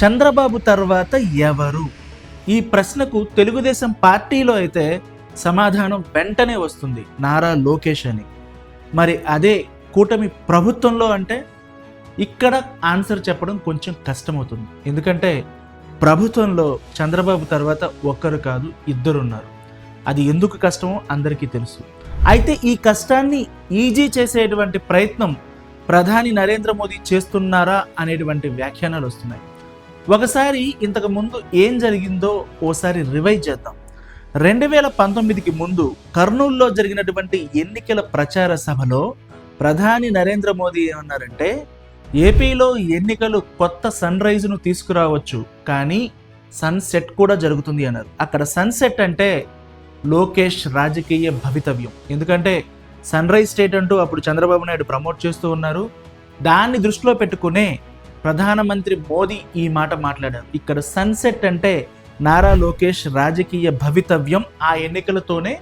చంద్రబాబు తర్వాత ఎవరు? ఈ ప్రశ్నకు తెలుగుదేశం పార్టీలో అయితే సమాధానం వెంటనే వస్తుంది నారా లోకేష్ అని. మరి అదే కూటమి ప్రభుత్వంలో అంటే ఇక్కడ ఆన్సర్ చెప్పడం కొంచెం కష్టమవుతుంది. ఎందుకంటే ప్రభుత్వంలో చంద్రబాబు తర్వాత ఒక్కరు కాదు ఇద్దరు ఉన్నారు అది ఎందుకు కష్టమో అందరికీ తెలుసు. అయితే ఈ కష్టాన్ని ఈజీ చేసేటువంటి ప్రయత్నం ప్రధాని నరేంద్ర మోదీ చేస్తున్నారా అనేటువంటి వ్యాఖ్యానాలు వస్తున్నాయి. ఒకసారి ఇంతకు ముందు ఏం జరిగిందో ఓసారి రివైజ్ చేద్దాం. రెండు వేల పంతొమ్మిదికి ముందు కర్నూలులో జరిగినటువంటి ఎన్నికల ప్రచార సభలో ప్రధాని నరేంద్ర మోదీ ఏమన్నారంటే ఏపీలో ఎన్నికలు కొత్త సన్ రైజ్ను తీసుకురావచ్చు కానీ సన్సెట్ కూడా జరుగుతుంది అన్నారు. అక్కడ సన్సెట్ అంటే లోకేష్ రాజకీయ భవితవ్యం. ఎందుకంటే సన్ రైజ్ స్టేట్ అంటూ అప్పుడు చంద్రబాబు నాయుడు ప్రమోట్ చేస్తూ ఉన్నారు. దాన్ని దృష్టిలో పెట్టుకునే ప్రధానమంత్రి మోదీ ఈ మాట మాట్లాడారు. ఇక్కడ సన్సెట్ అంటే నారా లోకేష్ రాజకీయ భవితవ్యం ఆ ఎన్నికలతోనే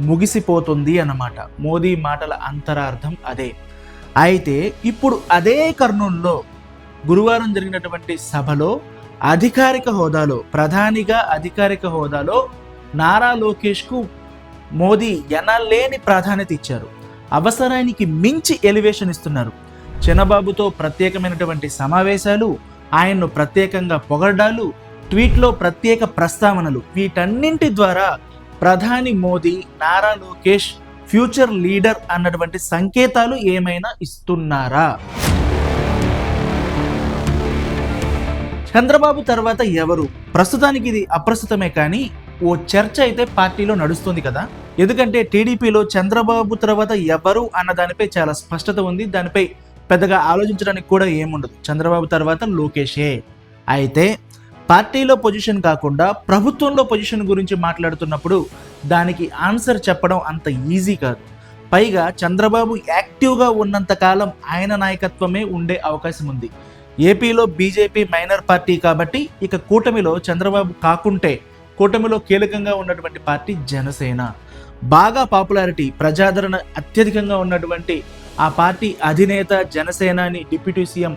ముగిసిపోతుంది అన్నమాట. మోదీ మాటల అంతరార్థం అదే. అయితే ఇప్పుడు అదే కర్నూల్లో గురువారం జరిగినటువంటి సభలో అధికారిక హోదాలో ప్రధానిగా అధికారిక హోదాలో నారా లోకేష్కు మోదీ ఎనలేని ప్రాధాన్యత ఇచ్చారు. అవసరానికి మించి ఎలివేషన్ ఇస్తున్నారు. చినబాబుతో ప్రత్యేకమైనటువంటి సమావేశాలు ఆయన్ను ప్రత్యేకంగా పొగడాలు ట్వీట్లో ప్రత్యేక ప్రస్తావనలు. వీటన్నింటి ద్వారా ప్రధాని మోదీ నారా లోకేష్ ఫ్యూచర్ లీడర్ అన్నటువంటి సంకేతాలు ఏమైనా ఇస్తున్నారా? చంద్రబాబు తర్వాత ఎవరు? ప్రస్తుతానికి ఇది అప్రస్తుతమే కానీ ఓ చర్చ అయితే పార్టీలో నడుస్తుంది కదా. ఎందుకంటే టీడీపీలో చంద్రబాబు తర్వాత ఎవరు అన్న దానిపై చాలా స్పష్టత ఉంది. దానిపై పెద్దగా ఆలోచించడానికి కూడా ఏముండదు. చంద్రబాబు తర్వాత లోకేషే. అయితే పార్టీలో పొజిషన్ కాకుండా ప్రభుత్వంలో పొజిషన్ గురించి మాట్లాడుతున్నప్పుడు దానికి ఆన్సర్ చెప్పడం అంత ఈజీ కాదు. పైగా చంద్రబాబు యాక్టివ్గా ఉన్నంత కాలం ఆయన నాయకత్వమే ఉండే అవకాశం ఉంది. ఏపీలో బీజేపీ మైనర్ పార్టీ కాబట్టి ఇక కూటమిలో చంద్రబాబు కాకుంటే కూటమిలో కీలకంగా ఉన్నటువంటి పార్టీ జనసేన. బాగా పాపులారిటీ ప్రజాదరణ అత్యధికంగా ఉన్నటువంటి ఆ పార్టీ అధినేత జనసేనాని డిప్యూటీ సీఎం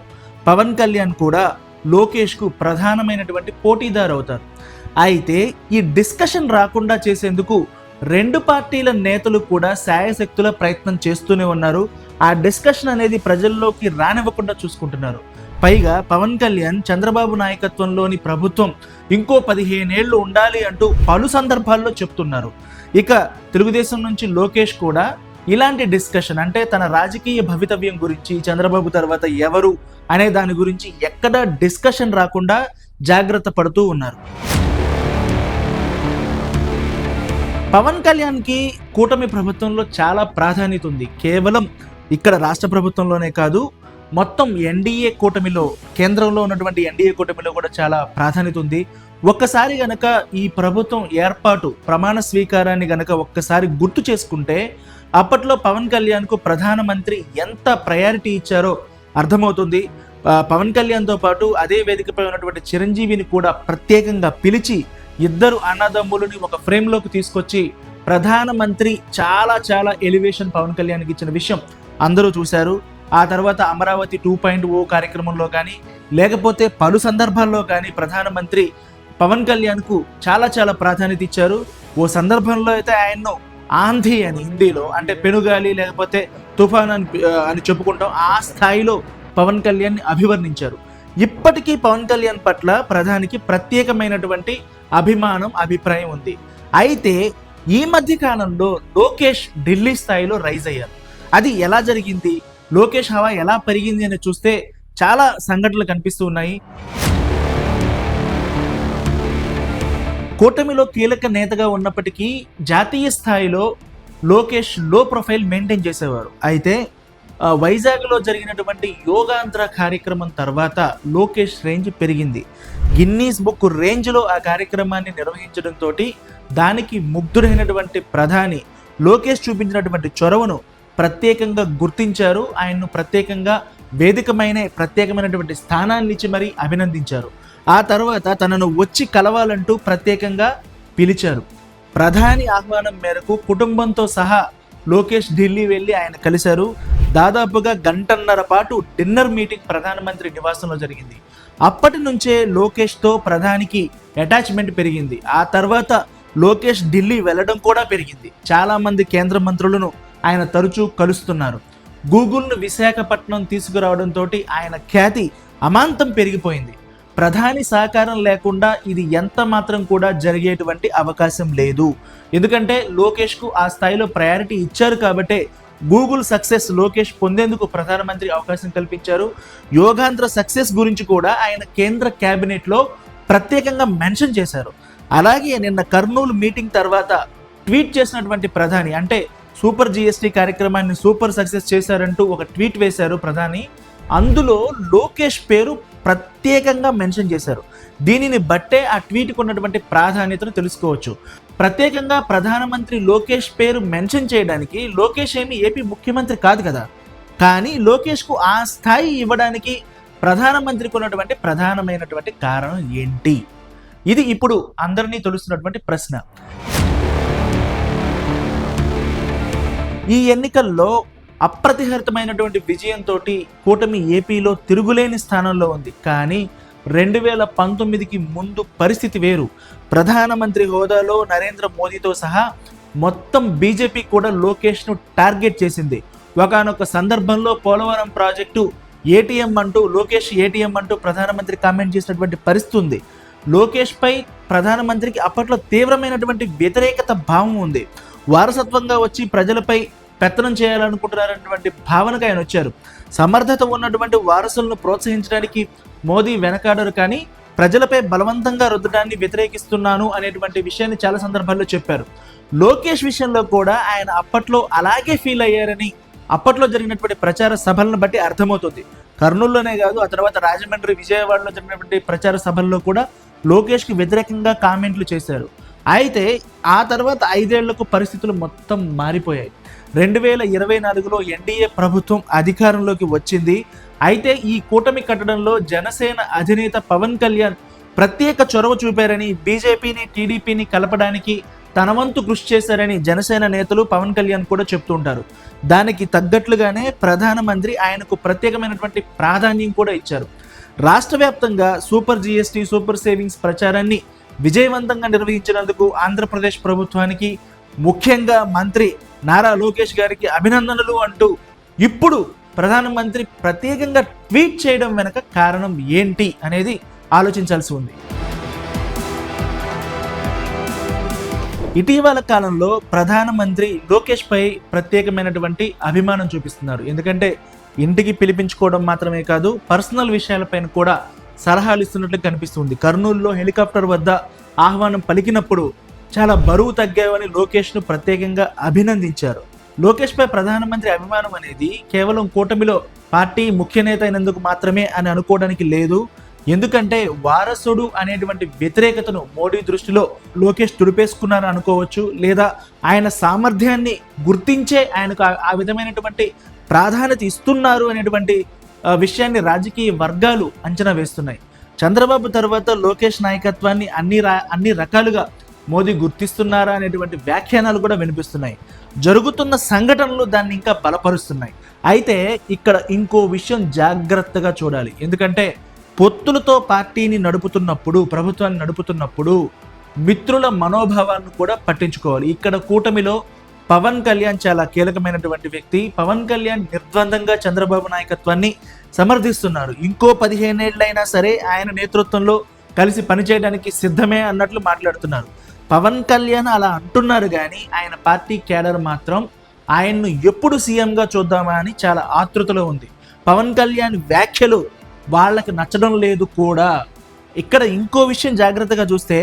పవన్ కళ్యాణ్ కూడా లోకేష్కు ప్రధానమైనటువంటి పోటీదారు అవుతారు అయితే ఈ డిస్కషన్ రాకుండా చేసేందుకు రెండు పార్టీల నేతలు కూడా శాయశక్తుల ప్రయత్నం చేస్తూనే ఉన్నారు. ఆ డిస్కషన్ అనేది ప్రజల్లోకి రానివ్వకుండా చూసుకుంటున్నారు. పైగా పవన్ కళ్యాణ్ చంద్రబాబు నాయకత్వంలోని ప్రభుత్వం ఇంకో పదిహేనేళ్ళు ఉండాలి అంటూ పలు సందర్భాల్లో చెప్తున్నారు. ఇక తెలుగుదేశం నుంచి లోకేష్ కూడా ఇలాంటి డిస్కషన్ అంటే తన రాజకీయ భవితవ్యం గురించి చంద్రబాబు తర్వాత ఎవరు అనే దాని గురించి ఎక్కడా డిస్కషన్ రాకుండా జాగ్రత్త పడుతూ ఉన్నారు. పవన్ కళ్యాణ్కి కూటమి ప్రభుత్వంలో చాలా ప్రాధాన్యత ఉంది. కేవలం ఇక్కడ రాష్ట్ర ప్రభుత్వంలోనే కాదు మొత్తం ఎన్డీఏ కూటమిలో కేంద్రంలో ఉన్నటువంటి ఎన్డీఏ కూటమిలో కూడా చాలా ప్రాధాన్యత ఉంది. ఒక్కసారి గనక ఈ ప్రభుత్వం ఏర్పాటు ప్రమాణ స్వీకారాన్ని గనక ఒక్కసారి గుర్తు చేసుకుంటే అప్పట్లో పవన్ కళ్యాణ్కు ప్రధానమంత్రి ఎంత ప్రయారిటీ ఇచ్చారో అర్థమవుతుంది. పవన్ కళ్యాణ్తో పాటు అదే వేదికపై ఉన్నటువంటి చిరంజీవిని కూడా ప్రత్యేకంగా పిలిచి ఇద్దరు అన్నదమ్ములని ఒక ఫ్రేమ్లోకి తీసుకొచ్చి ప్రధానమంత్రి చాలా చాలా ఎలివేషన్ పవన్ కళ్యాణ్కి ఇచ్చిన విషయం అందరూ చూశారు. ఆ తర్వాత అమరావతి టూ పాయింట్ ఓ కార్యక్రమంలో కానీ లేకపోతే పలు సందర్భాల్లో కానీ ప్రధానమంత్రి పవన్ కళ్యాణ్కు చాలా చాలా ప్రాధాన్యత ఇచ్చారు. ఓ సందర్భంలో అయితే ఆయన్ను ఆంధీ అని హిందీలో అంటే పెనుగాలి లేకపోతే తుఫాన్ అని అని చెప్పుకుంటాం ఆ స్థాయిలో పవన్ కళ్యాణ్ని అభివర్ణించారు. ఇప్పటికీ పవన్ కళ్యాణ్ పట్ల ప్రధానికి ప్రత్యేకమైనటువంటి అభిమానం అభిప్రాయం ఉంది. అయితే ఈ మధ్య కాలంలో లోకేష్ ఢిల్లీ స్థాయిలో రైజ్ అయ్యారు. అది ఎలా జరిగింది? లోకేష్ హవా ఎలా పెరిగింది అని చూస్తే చాలా సంఘటనలు కనిపిస్తూ ఉన్నాయి. కూటమిలో కీలక నేతగా ఉన్నప్పటికీ జాతీయ స్థాయిలో లోకేష్లో ప్రొఫైల్ మెయింటైన్ చేసేవారు. అయితే వైజాగ్లో జరిగినటువంటి యోగాంధ్ర కార్యక్రమం తర్వాత లోకేష్ రేంజ్ పెరిగింది. గిన్నీస్ బుక్ రేంజ్లో ఆ కార్యక్రమాన్ని నిర్వహించడంతో దానికి ముగ్ధుడైనటువంటి ప్రధాని లోకేష్ చూపించినటువంటి చొరవను ప్రత్యేకంగా గుర్తించారు. ఆయన్ను ప్రత్యేకంగా వేదికమైన ప్రత్యేకమైనటువంటి స్థానాన్ని ఇచ్చి మరీ అభినందించారు. ఆ తర్వాత తనను వచ్చి కలవాలంటూ ప్రత్యేకంగా పిలిచారు. ప్రధాని ఆహ్వానం మేరకు కుటుంబంతో సహా లోకేష్ ఢిల్లీ వెళ్ళి ఆయన కలిశారు. దాదాపుగా గంటన్నర పాటు డిన్నర్ మీటింగ్ ప్రధానమంత్రి నివాసంలో జరిగింది. అప్పటి నుంచే లోకేష్తో ప్రధానికి అటాచ్మెంట్ పెరిగింది. ఆ తర్వాత లోకేష్ ఢిల్లీ వెళ్ళడం కూడా పెరిగింది. చాలామంది కేంద్ర మంత్రులను ఆయన తరచూ కలుస్తున్నారు. గూగుల్ను విశాఖపట్నం తీసుకురావడంతో ఆయన ఖ్యాతి అమాంతం పెరిగిపోయింది. ప్రధాని సహకారం లేకుండా ఇది ఎంత మాత్రం కూడా జరిగేటువంటి అవకాశం లేదు. ఎందుకంటే లోకేష్కు ఆ స్థాయిలో ప్రయారిటీ ఇచ్చారు కాబట్టే గూగుల్ సక్సెస్ లోకేష్ పొందేందుకు ప్రధానమంత్రి అవకాశం కల్పించారు. యోగాంధ్ర సక్సెస్ గురించి కూడా ఆయన కేంద్ర క్యాబినెట్లో ప్రత్యేకంగా మెన్షన్ చేశారు. అలాగే నిన్న కర్నూలు మీటింగ్ తర్వాత ట్వీట్ చేసినటువంటి ప్రధాని అంటే సూపర్ జిఎస్టీ కార్యక్రమాన్ని సూపర్ సక్సెస్ చేశారంటూ ఒక ట్వీట్ వేశారు ప్రధాని. అందులో లోకేష్ పేరు ప్రత్యేకంగా మెన్షన్ చేశారు. దీనిని బట్టే ఆ ట్వీట్కి ఉన్నటువంటి ప్రాధాన్యతను తెలుసుకోవచ్చు. ప్రత్యేకంగా ప్రధానమంత్రి లోకేష్ పేరు మెన్షన్ చేయడానికి లోకేష్ ఏమి ఏపీ ముఖ్యమంత్రి కాదు కదా. కానీ లోకేష్కు ఆ స్థాయి ఇవ్వడానికి ప్రధానమంత్రికి ఉన్నటువంటి ప్రధానమైనటువంటి కారణం ఏంటి? ఇది ఇప్పుడు అందరినీ తెలుస్తున్నటువంటి ప్రశ్న. ఈ ఎన్నికల్లో అప్రతిహరితమైనటువంటి విజయంతో కూటమి ఏపీలో తిరుగులేని స్థానంలో ఉంది. కానీ రెండు వేల పంతొమ్మిదికి ముందు పరిస్థితి వేరు. ప్రధానమంత్రి హోదాలో నరేంద్ర మోదీతో సహా మొత్తం బీజేపీ కూడా లోకేష్ను టార్గెట్ చేసింది. ఒకనొక సందర్భంలో పోలవరం ప్రాజెక్టు ఏటీఎం అంటూ లోకేష్ ఏటీఎం అంటూ ప్రధానమంత్రి కామెంట్ చేసినటువంటి పరిస్థితి ఉంది. లోకేష్పై ప్రధానమంత్రికి అప్పట్లో తీవ్రమైనటువంటి వ్యతిరేకత భావం ఉంది. వారసత్వంగా వచ్చి ప్రజలపై పెత్తనం చేయాలనుకుంటున్నారన్నటువంటి భావనకు ఆయన వచ్చారు. సమర్థత ఉన్నటువంటి వారసులను ప్రోత్సహించడానికి మోదీ వెనకాడరు కానీ ప్రజలపై బలవంతంగా రుద్దడాన్ని వ్యతిరేకిస్తున్నాను అనేటువంటి విషయాన్ని చాలా సందర్భాల్లో చెప్పారు. లోకేష్ విషయంలో కూడా ఆయన అప్పట్లో అలాగే ఫీల్ అయ్యారని అప్పట్లో జరిగినటువంటి ప్రచార సభలను బట్టి అర్థమవుతుంది. కర్నూలులోనే కాదు ఆ తర్వాత రాజమండ్రి విజయవాడలో జరిగినటువంటి ప్రచార సభల్లో కూడా లోకేష్కి వ్యతిరేకంగా కామెంట్లు చేశారు. అయితే ఆ తర్వాత ఐదేళ్ళకు పరిస్థితులు మొత్తం మారిపోయాయి. రెండు వేల ఇరవై నాలుగులో ఎన్డీఏ ప్రభుత్వం అధికారంలోకి వచ్చింది. అయితే ఈ కూటమి కట్టడంలో జనసేన అధినేత పవన్ కళ్యాణ్ ప్రత్యేక చొరవ చూపారని బీజేపీని టీడీపీని కలపడానికి తన వంతు కృషి చేశారని జనసేన నేతలు పవన్ కళ్యాణ్ కూడా చెప్తుంటారు దానికి తగ్గట్లుగానే ప్రధానమంత్రి ఆయనకు ప్రత్యేకమైనటువంటి ప్రాధాన్యం కూడా ఇచ్చారు. రాష్ట్ర వ్యాప్తంగా సూపర్ జిఎస్టీ సూపర్ సేవింగ్స్ ప్రచారాన్ని విజయవంతంగా నిర్వహించినందుకు ఆంధ్రప్రదేశ్ ప్రభుత్వానికి ముఖ్యంగా మంత్రి నారా లోకేష్ గారికి అభినందనలు అంటూ ఇప్పుడు ప్రధానమంత్రి ప్రత్యేకంగా ట్వీట్ చేయడం వెనక కారణం ఏంటి అనేది ఆలోచించాల్సి ఉంది. ఇటీవల కాలంలో ప్రధానమంత్రి లోకేష్ పై ప్రత్యేకమైనటువంటి అభిమానం చూపిస్తున్నారు. ఎందుకంటే ఇంటికి పిలిపించుకోవడం మాత్రమే కాదు పర్సనల్ విషయాలపైన కూడా సలహాలు ఇస్తున్నట్లు కనిపిస్తుంది. కర్నూలులో హెలికాప్టర్ వద్ద ఆహ్వానం పలికినప్పుడు చాలా బరువు తగ్గావని లోకేష్ను ప్రత్యేకంగా అభినందించారు. లోకేష్ పై ప్రధానమంత్రి అభిమానం అనేది కేవలం కూటమిలో పార్టీ ముఖ్య నేత అయినందుకు మాత్రమే అని అనుకోవడానికి లేదు. ఎందుకంటే వారసుడు అనేటువంటి వ్యతిరేకతను మోడీ దృష్టిలో లోకేష్ తుడిపేసుకున్నారని అనుకోవచ్చు లేదా ఆయన సామర్థ్యాన్ని గుర్తించే ఆయనకు ఆ- విధమైనటువంటి ప్రాధాన్యత ఇస్తున్నారు అనేటువంటి విషయాన్ని రాజకీయ వర్గాలు అంచనా వేస్తున్నాయి. చంద్రబాబు తర్వాత లోకేష్ నాయకత్వాన్ని అన్ని రా అన్ని రకాలుగా మోదీ గుర్తిస్తున్నారా అనేటువంటి వ్యాఖ్యానాలు కూడా వినిపిస్తున్నాయి. జరుగుతున్న సంఘటనలు దాన్ని ఇంకా బలపరుస్తున్నాయి. అయితే ఇక్కడ ఇంకో విషయం జాగ్రత్తగా చూడాలి. ఎందుకంటే పొత్తులతో పార్టీని నడుపుతున్నప్పుడు ప్రభుత్వాన్ని నడుపుతున్నప్పుడు మిత్రుల మనోభావాలను కూడా పట్టించుకోవాలి. ఇక్కడ కూటమిలో పవన్ కళ్యాణ్ చాలా కీలకమైనటువంటి వ్యక్తి. పవన్ కళ్యాణ్ నిర్ద్వందంగా చంద్రబాబు నాయకత్వాన్ని సమర్థిస్తున్నారు ఇంకో పదిహేనేళ్ళైనా సరే ఆయన నేతృత్వంలో కలిసి పనిచేయడానికి సిద్ధమే అన్నట్లు మాట్లాడుతున్నారు. పవన్ కళ్యాణ్ అలా అంటున్నారు కానీ ఆయన పార్టీ క్యాడర్ మాత్రం ఆయన్ను ఎప్పుడు సీఎంగా చూద్దామా అని చాలా ఆతృతలో ఉంది. పవన్ కళ్యాణ్ వ్యాఖ్యలు వాళ్ళకి నచ్చడం లేదు కూడా. ఇక్కడ ఇంకో విషయం జాగ్రత్తగా చూస్తే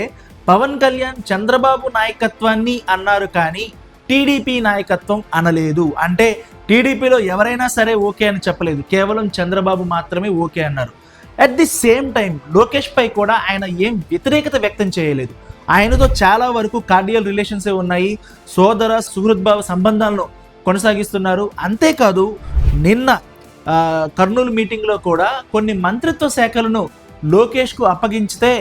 పవన్ కళ్యాణ్ చంద్రబాబు నాయకత్వాన్ని అన్నారు కానీ టీడీపీ నాయకత్వం అనలేదు. అంటే టీడీపీలో ఎవరైనా సరే ఓకే అని చెప్పలేదు. కేవలం చంద్రబాబు మాత్రమే ఓకే అన్నారు. At the same time Lokesh పై కూడా ఆయన ఏం వ్యతిరేకత వ్యక్తం చేయలేదు. ఆయనతో చాలా వరకు కార్డియల్ రిలేషన్సే ఉన్నాయి. సోదర సుహృద్భావ సంబంధాలను కొనసాగిస్తున్నారు. అంతేకాదు నిన్న కర్నూలు మీటింగ్లో కూడా కొన్ని మంత్రిత్వ శాఖలను లోకేష్కు అప్పగించితే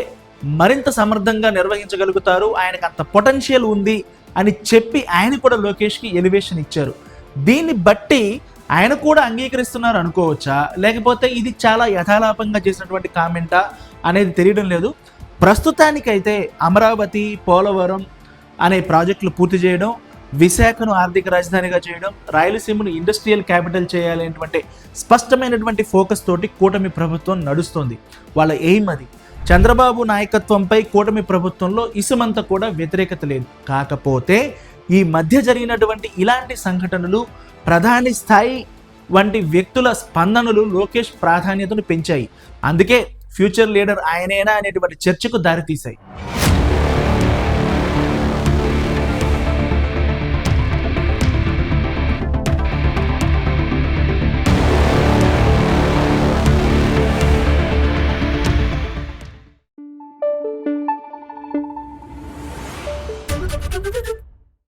మరింత సమర్థంగా నిర్వహించగలుగుతారు. ఆయనకు అంత పొటెన్షియల్ ఉంది అని చెప్పి ఆయన కూడా లోకేష్కి ఎలివేషన్ ఇచ్చారు. దీన్ని బట్టి ఆయన కూడా అంగీకరిస్తున్నారు అనుకోవచ్చా? లేకపోతే ఇది చాలా యథాలాపంగా చేసినటువంటి కామెంటా అనేది తెలియడం లేదు. ప్రస్తుతానికైతే అమరావతి పోలవరం అనే ప్రాజెక్టులు పూర్తి చేయడం విశాఖను ఆర్థిక రాజధానిగా చేయడం రాయలసీమను ఇండస్ట్రియల్ క్యాపిటల్ చేయాలనేటువంటి స్పష్టమైనటువంటి ఫోకస్ తోటి కూటమి ప్రభుత్వం నడుస్తుంది. వాళ్ళ ఎయిమ్ అది. చంద్రబాబు నాయకత్వంపై కూటమి ప్రభుత్వంలో ఇసుమంత కూడా వ్యతిరేకత లేదు. కాకపోతే ఈ మధ్య జరిగినటువంటి ఇలాంటి సంఘటనలు ప్రధాని స్థాయి వంటి వ్యక్తుల స్పందనలు లోకేష్ ప్రాధాన్యతను పెంచాయి. అందుకే ఫ్యూచర్ లీడర్ ఆయనేనా అనేటువంటి చర్చకు దారితీశాయి.